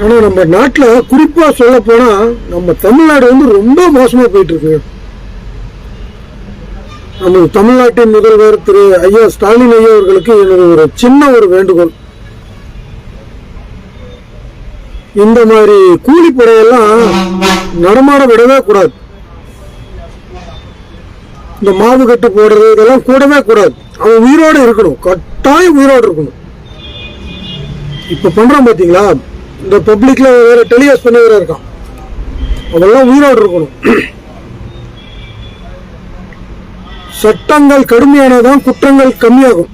ஆனால் நம்ம நாட்டில் குறிப்பாக சொல்ல போனால் நம்ம தமிழ்நாடு வந்து ரொம்ப மோசமாக போயிட்டுருக்கு. நம்ம தமிழ்நாட்டின் முதல்வர் திரு ஐயா ஸ்டாலின் ஐயா அவர்களுக்கு எனது ஒரு சின்ன ஒரு வேண்டுகோள். இந்த மாதிரி கூலிப்படையெல்லாம் நடமாட விடவே கூடாது. இந்த மாவு கட்டு போடுறது இதெல்லாம் கூடவே கூடாது. அவன் உயிரோடு இருக்கணும். கட்டாயம் உயிரோடு இருக்கணும். இப்போ பண்றான் பார்த்தீங்களா இந்த பப்ளிக்ல வேற டெலிகாஸ்ட் பண்ணி வேற இருக்கான். அவெல்லாம் உயிரோடு இருக்கணும். சட்டங்கள் கடுமையானதான் குற்றங்கள் கம்மியாகும்.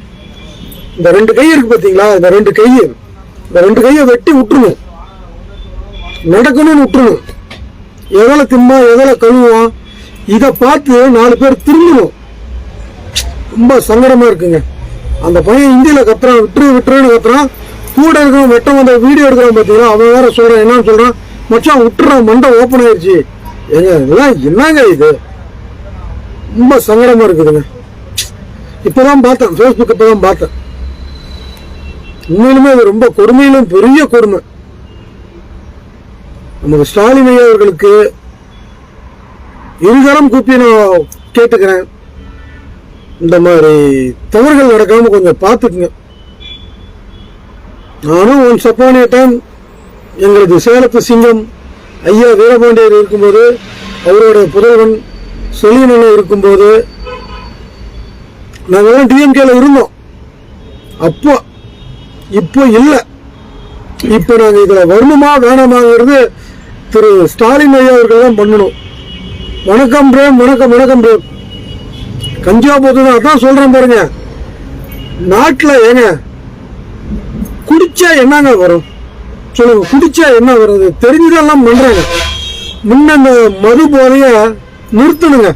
இந்த ரெண்டு கை இருக்கு பார்த்தீங்களா? இந்த ரெண்டு கை இந்த ரெண்டு கையை வெட்டி விட்டுருணும். நடக்கணும்னு விட்டுருணும். எதில் திம்மா எதில் கழுவுவான் இதை பார்த்து நாலு பேர் திரும்பணும். ரொம்ப சங்கடமா இருக்குங்க. அந்த பையன் இந்தியில் கத்துறான் விட்டுரு விட்டுருன்னு கத்துறான். கூட இருக்கிறவன் வெட்டம் வந்த வீடியோ எடுக்கிறான் பார்த்தீங்கன்னா அவன் வேற சொல்றான் என்னன்னு சொல்றான்? மச்சான் விட்டுறான் மண்டை ஓப்பன் ஆயிடுச்சு ஏங்க இதெல்லாம் என்னங்க இது? ரொம்ப சங்கடமா இருக்குதுங்க. இப்பதான் பார்த்தேன் ஃபேஸ்புக் இப்பதான் பார்த்தேன். உண்மையிலுமே அது ரொம்ப கொடுமையிலும் பெரிய கொடுமை. நமக்கு ஸ்டாலின் ஐயா அவர்களுக்கு இருதரம் கூப்பி நான் கேட்டுக்கிறேன். இந்த மாதிரி தவறுகள் நடக்காம கொஞ்சம் பார்த்துக்குங்க. நானும் ஒன் ஏ டைம் எங்களது சேலத்து சிங்கம் ஐயா வீரபாண்டியர் இருக்கும்போது அவரோட புதல்வன் சொல்லியனில் இருக்கும்போது நாங்கள்லாம் டிஎம்கேல இருந்தோம். அப்போ இப்போ இல்லை. இப்போ நாங்கள் இதில் வரணுமா வேணாமாங்கிறது திரு ஸ்டாலின் ஐயா அவர்கள் தான் பண்ணணும். வணக்கம் பிரேம் வணக்கம் வணக்கம் பிரேம் கஞ்சியா போது தான் அதான் சொல்கிறேன் பாருங்க. நாட்டில் ஏங்க குடிச்சா என்னங்க வரும்? சொல்லுங்க குடிச்சா என்ன வருது தெரிஞ்சதெல்லாம் பண்றாங்க. முன்ன அந்த மது போதைய நிறுத்தணுங்க.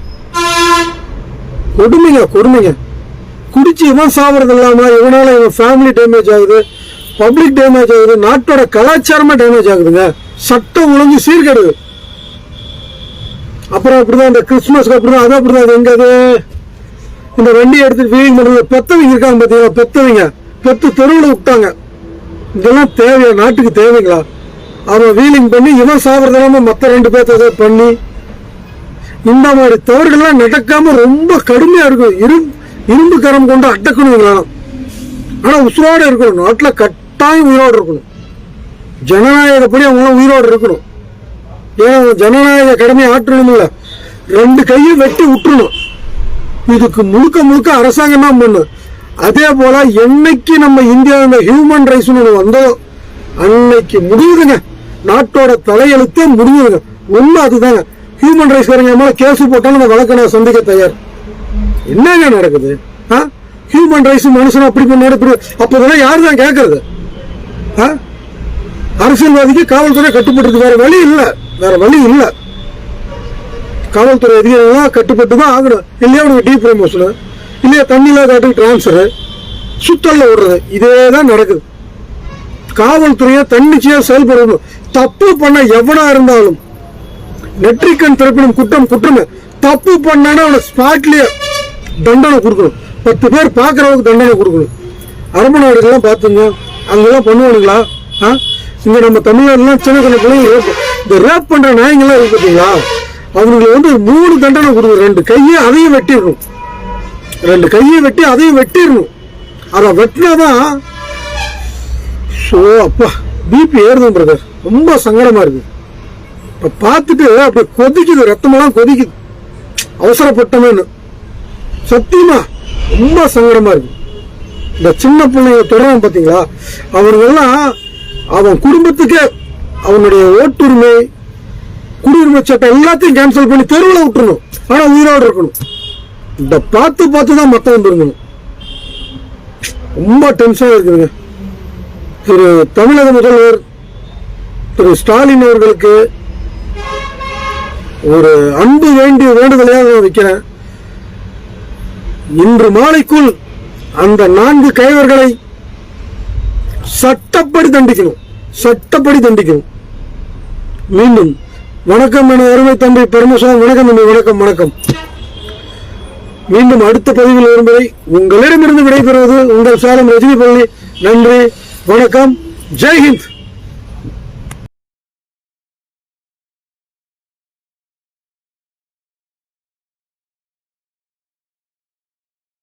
கொடுமைங்க கொடுமைங்க. குடிச்சு இவன் சாப்பிட்றது இல்லாம இவனால இவன் ஃபேமிலி டேமேஜ் ஆகுது பப்ளிக் டேமேஜ் ஆகுது நாட்டோட கலாச்சாரமா டேமேஜ் ஆகுதுங்க. சட்டம் ஒழுங்கு சீர்கெடுது அப்புறம் அப்படிதான் இந்த கிறிஸ்துமஸ்க்கு அப்படிதான் அது அப்படிதான் எங்க அது? இந்த வண்டி எடுத்து ஃபீலிங் பண்றது பெத்தவங்க இருக்காங்க பாத்தீங்களா? பெத்தவங்க. பெத்து தெருவில் விட்டாங்க. இதெல்லாம் தேவையா? நாட்டுக்கு தேவைங்களா? அவன் வீலிங் பண்ணி இவன் சாப்பிட்றதெல்லாம மற்ற ரெண்டு பேர்த்த பண்ணி இந்த மாதிரி தவறுகள்லாம் நடக்காம ரொம்ப கடுமையா இருக்கும். இரு இரும்பு கரம் கொண்டு அடக்கணுங்களா ஆனா உசுரோட இருக்கணும். நாட்டுல கட்டாயம் உயிரோடு இருக்கணும். ஜனநாயகப்படி அவங்க உயிரோடு இருக்கணும். ஏன்னா ஜனநாயக கடமையை ஆற்றணும் இல்ல. ரெண்டு கையும் வெட்டி விட்டுருணும் இதுக்கு முழுக்க முழுக்க அரசாங்கம் தான் பண்ணும்? அதே போல என்னைக்கு நம்ம இந்தியாவில் ஹியூமன் ரைட்ஸ் ஒன்று வந்தோ அன்னைக்கு முடியுதுங்க. நாட்டோட தலையெழுத்தே முடியுதுங்க உண்மை அதுதாங்க. ஹியூமன் ரைட்ஸ் காரங்க மேல கேஸ் போட்டாலும் நம்ம வழக்கை நான் சந்திக்க தயார். என்னங்க நடக்குது? ஆ? ஹியூமன் ரைட்ஸ் மனுஷன் அப்படி பண்ணாரு இப்படி அப்போதெல்லாம் யார் தான் கேட்கறது ஆ? அரசியல்வாதிக்கு காவல்துறை கட்டுப்பட்டு வேற வழி இல்லை. வேற வழி இல்லை. காவல்துறை அதிகாரிகள்லாம் கட்டுப்பட்டு தான் ஆகணும். இல்லையா உனக்கு டீ ப்ரமோஷன் இல்லையா தண்ணியில காட்டுக்கு டிரான்ஸ்ஃபரு சுத்தல்ல விடுறது. இதே தான் நடக்குது. காவல்துறையை தன்னிச்சையாக செயல்படணும் தப்பு பண்ண எவனா இருந்தாலும் நெற்றிக்கண் திறப்பிடும் குற்றம் குற்றமே. தப்பு பண்ணனா அவனை ஸ்பாட்லேயே தண்டனை கொடுக்கணும். பத்து பேர் பார்க்கறவங்களுக்கு தண்டனை கொடுக்கணும். அரபு நாடுகள்லாம் பார்த்துங்க அங்கெல்லாம் பண்ணுவானுங்களா? ஆ? இங்கே நம்ம தமிழ்நாடுலாம் சின்ன சின்ன பிள்ளைங்க இந்த ரேப் பண்ணுற நாயங்கள்லாம் இருக்கு பார்த்தீங்களா அவங்களுக்கு வந்து மூணு தண்டனை கொடுக்கணும் ரெண்டு கையை அதையும் வெட்டிடணும். ரெண்டு கையை வெட்டி அதையும் வெட்டிடணும். அதை வெட்டினாதான் ஸோ அப்பா பிபி ஏறுதும் பிரதர் ரொம்ப சங்கடமா இருக்கு. இப்போ பார்த்துட்டு அப்படி கொதிக்குது ரத்தமெல்லாம் கொதிக்குது. அவசரப்பட்டமேன்னு. சத்தியமா ரொம்ப சங்கடமா இருக்கு. இந்த சின்ன பிள்ளைங்க தொடரும் பார்த்தீங்களா அவர்களெல்லாம் அவன் குடும்பத்துக்கே அவனுடைய ஓட்டுரிமை குடியுரிமை சட்டம் எல்லாத்தையும் கேன்சல் பண்ணி தெருவில் விட்டுருணும் ஆனால் உயிரோடு இருக்கணும். இந்த பார்த்து பார்த்து தான் மத்த திருந்தணும் ரொம்ப டென்ஷனாக இருக்குதுங்க திரு தமிழக முதல்வர் திரு ஸ்டாலின் அவர்களுக்கு ஒரு அன்பு வேண்டிய வேண்டுதலையாக நான் வைக்கிறேன். இன்று மாலைக்குள் அந்த நான்கு கைவர்களை சட்டப்படி தண்டிக்கணும். சட்டப்படி தண்டிக்கணும். மீண்டும் வணக்கம் என அருமை தம்பி பரமசிவம் வணக்கம் தம்பி வணக்கம் வணக்கம். மீண்டும் அடுத்த பதிவில் வரும்பதை உங்களிடமிருந்து விடைபெறுவது உங்கள் சாரம் ரஜினி பள்ளி நன்றி வணக்கம் ஜெய்ஹிந்த்